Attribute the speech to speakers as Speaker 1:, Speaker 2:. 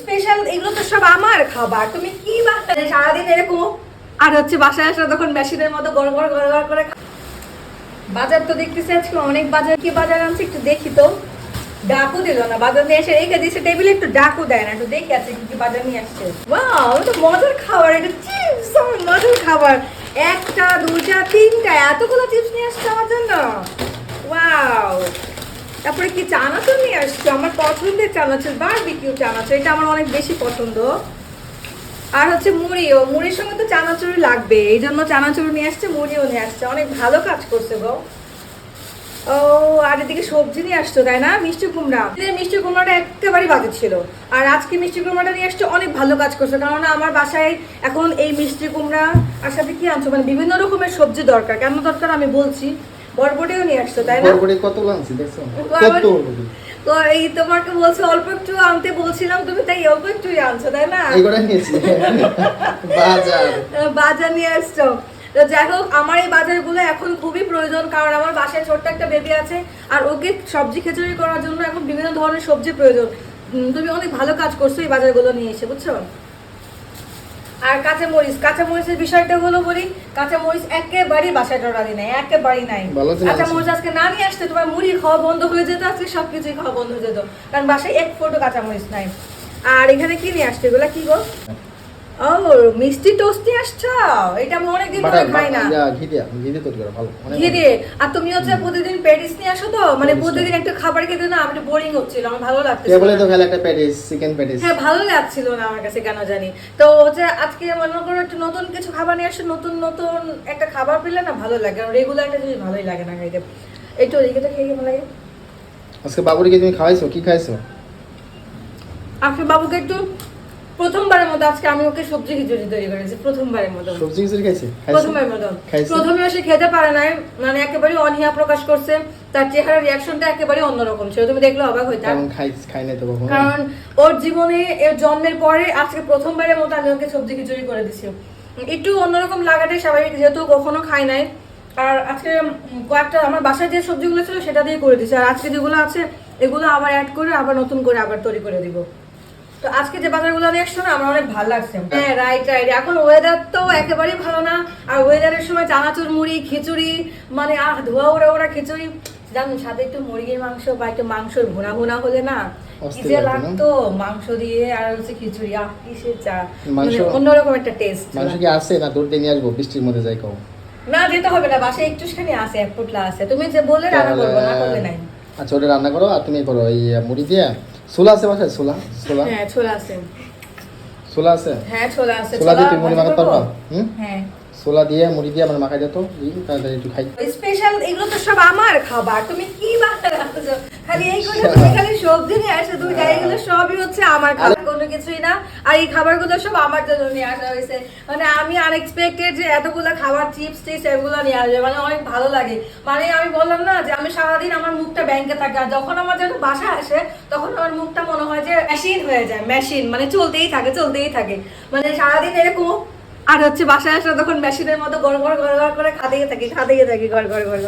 Speaker 1: Special এগুলো তো সব আমার খাবার। তুমি কি বাচ্চা সারাদিন এরকম আর হচ্ছে বাসায় আসা তখন মেশিনের মতো গড় গড় গড় গড় করে বাজার তো দেখতেছি আজকে অনেক বাজার। কি বাজার আনছে একটু দেখি তো। ডাকু দিল না। বাজার নিয়ে এসে রেখে দিয়েছে টেবিলে একটু ডাকু দেয় না। একটু দেখি আছে কি বাজার নিয়ে আসছে। ওয়াও এটা মজার খাবার, এটা চিপস মজার খাবার। একটা দুটা তিনটা, এতগুলো চিপস নিয়ে আসছে আমার জন্য। ওয়াও তারপরে কি চানাচুর নিয়ে আসছো? আমার পছন্দের চানাচুর বারবিকিউ চানাচুর, এটা আমার অনেক বেশি পছন্দ। আর হচ্ছে মুড়িও, মুড়ির সঙ্গে তো চানাচুর লাগবে এই জন্য চানাচুর নিয়ে আসছে, মুড়িও নিয়ে আসছে। অনেক ভালো কাজ করছে গো। ও, আর এদিকে সবজি নিয়ে আসছো, তাই না? মিষ্টি কুমড়া। মিষ্টি কুমড়াটা একেবারেই বাজে ছিল। আর আজকে মিষ্টি কুমড়াটা নিয়ে আসছে, অনেক ভালো কাজ করছে। কারণ আমার বাসায় এখন এই মিষ্টি কুমড়া, আর সাথে কি আনছো? মানে বিভিন্ন রকমের সবজি দরকার। কেন দরকার আমি বলছি বরবটিও নিয়ে আসছো তাই না?
Speaker 2: বরবটি কত লাঞ্চি দেখছ? কত
Speaker 1: তো এই তোমাকে বলছো অল্প একটু আনতে বলছিলাম তুমি তাই অল্প একটুই আনছো তাই না?
Speaker 2: নিয়েছি। বাজার।
Speaker 1: বাজার নিয়ে আসছো। তো যাই হোক আমার এই বাজারগুলো এখন খুবই প্রয়োজন কারণ আমার বাসায় ছোট্ট একটা বেবি আছে আর ওকে সবজি খিচুড়ি করার জন্য এখন বিভিন্ন ধরনের সবজি প্রয়োজন। তুমি অনেক ভালো কাজ করছ এই বাজারগুলো নিয়ে এসে বুঝছ? আর কাঁচা মরিচ কাঁচা মরিচের বিষয়টা হলো বলি কাঁচা মরিচ একেবারেই বাসায় ডরালি নাই একেবারেই নাই। কাঁচা মরিচ আজকে না নিয়ে আসতে তোমার মুড়ি খাওয়া বন্ধ হয়ে যেত আজকে সবকিছুই খাওয়া বন্ধ হয়ে যেত কারণ বাসায় এক ফোটো কাঁচা মরিচ নাই। আর এখানে কি নিয়ে আসছে এগুলা কি গো? ও মিষ্টি টোস্ট নিয়ে আসছো? এটা আমি অনেকদিন ধরে খাই না।
Speaker 2: ঘি দিয়া ঘি দিয়ে তৈরি করা ভালো
Speaker 1: ঘি দিয়ে? আর তুমি হচ্ছে প্রতিদিন প্যারিস নিয়ে আসো তো? মানে প্রতিদিন একটা খাবার খেতে না আমার বোরিং হচ্ছিল আমার ভালো
Speaker 2: ভালো।
Speaker 1: লাগছে
Speaker 2: তো খেলে একটা প্যাটিস চিকেন প্যাটিস
Speaker 1: হ্যাঁ ভালো লাগছিল না আমার কাছে কেন জানি। তো হচ্ছে আজকে মনে করো একটু নতুন কিছু খাবার নিয়ে আসছে নতুন নতুন একটা খাবার পেলে না ভালো লাগে আর রেগুলার একটা জিনিস ভালোই লাগে না খাইতে। একটু ওদিকে তো খেয়ে কেমন লাগে?
Speaker 2: আজকে বাবুরিকে তুমি খাওয়াইছো কি খাইছো?
Speaker 1: আজকে বাবুকে একটু প্রথমবারের মতো আজকে আমি ওকে সবজি খিচুড়ি তৈরি করেছি প্রথমবারের মতো।
Speaker 2: সবজি খিচুড়ি খাইছে?
Speaker 1: প্রথমের মতো। প্রথমে সে খেতে পারে নাই মানে একেবারে অনীহা প্রকাশ করছে তার চেহারার রিয়াকশনটা একেবারে অন্যরকম ছিল। তুমি দেখলে অবাক হইতা।
Speaker 2: খাই খাই নাই তো কখনো।
Speaker 1: কারণ ওর জীবনে এর জন্মের পরে আজকে প্রথমবারের মতো আমি ওকে সবজি খিচুড়ি করে দিছি। একটু অন্যরকম লাগাটাই স্বাভাবিক যেহেতু কখনো খাই নাই। আর আজকে কয়েকটা আমার বাসায় যে সবজিগুলো ছিল সেটা দিয়ে করে দিছি। আর আজকে যেগুলো আছে এগুলো আবার অ্যাড করে আবার নতুন করে আবার তৈরি করে দিব। তো আজকে যে বাজারগুলো নিয়ে আসছো না আমার অনেক ভালো লাগছে। হ্যাঁ রাইট রাইট এখন ওয়েদার তো একেবারেই ভালো না। আর ওয়েদারের সময় চানাচুর মুড়ি খিচুড়ি মানে আহ ধোয়া ওরা ওরা খিচুড়ি। জানো সাথে একটু মুরগির মাংস বা একটু মাংস ভুনা ভুনা হলে না কি যে
Speaker 2: লাগতো
Speaker 1: মাংস দিয়ে আর হচ্ছে খিচুড়ি। আহ কিসের চা? মানে
Speaker 2: মাংস-
Speaker 1: অন্যরকম একটা টেস্ট
Speaker 2: মানুষ কি আসে না দূর নিয়ে আসব? বৃষ্টির মধ্যে যাই খাও
Speaker 1: না যেতে হবে না বাসায় একটুখানি আছে এক ফুটলা আছে। তুমি যে বললে রান্না করব না করলে নাই।
Speaker 2: আচ্ছা ওটা রান্না করো আর তুমি করো এই মুড়ি দিয়া সোলা আছে বাসায় সোলা সোলা
Speaker 1: হ্যাঁ ছোলা আছে।
Speaker 2: সোলা আছে?
Speaker 1: হ্যাঁ ছোলা আছে।
Speaker 2: সোলা দিয়ে মুড়ি মাখাতে পারবা? হুম?
Speaker 1: হ্যাঁ।
Speaker 2: সোলা দিয়ে মুড়ি দিয়ে আমার মাখাই এই তাড়াতাড়ি একটু খাই।
Speaker 1: স্পেশাল এগুলো তো সব আমার খাবার। তুমি কি রাখছো খালি এই করে তুমি খালি সবজি নিয়ে আসো তুমি এগুলো সবই হচ্ছে আমার খাবার কোনো কিছুই না। আর এই খাবারগুলো সব আমার জন্য নিয়ে আসা হয়েছে। মানে আমি আনএক্সপেক্টেড যে এতগুলো খাবার চিপস টিপস এগুলো নিয়ে আসবে মানে অনেক ভালো লাগে। মানে আমি বললাম না যে আমি সারাদিন আমার মুখটা ব্যাংকে থাকে আর যখন আমার যেন বাসা আসে তখন আমার মুখটা মনে হয় যে মেশিন হয়ে যায় মেশিন মানে চলতেই থাকে চলতেই থাকে। মানে সারাদিন এরকম আর হচ্ছে বাসায় আসলে তখন মেশিনের মতো গড় গড় গড় করে খাদিয়ে থাকি খাদিয়ে থাকি গড় গড় গড়।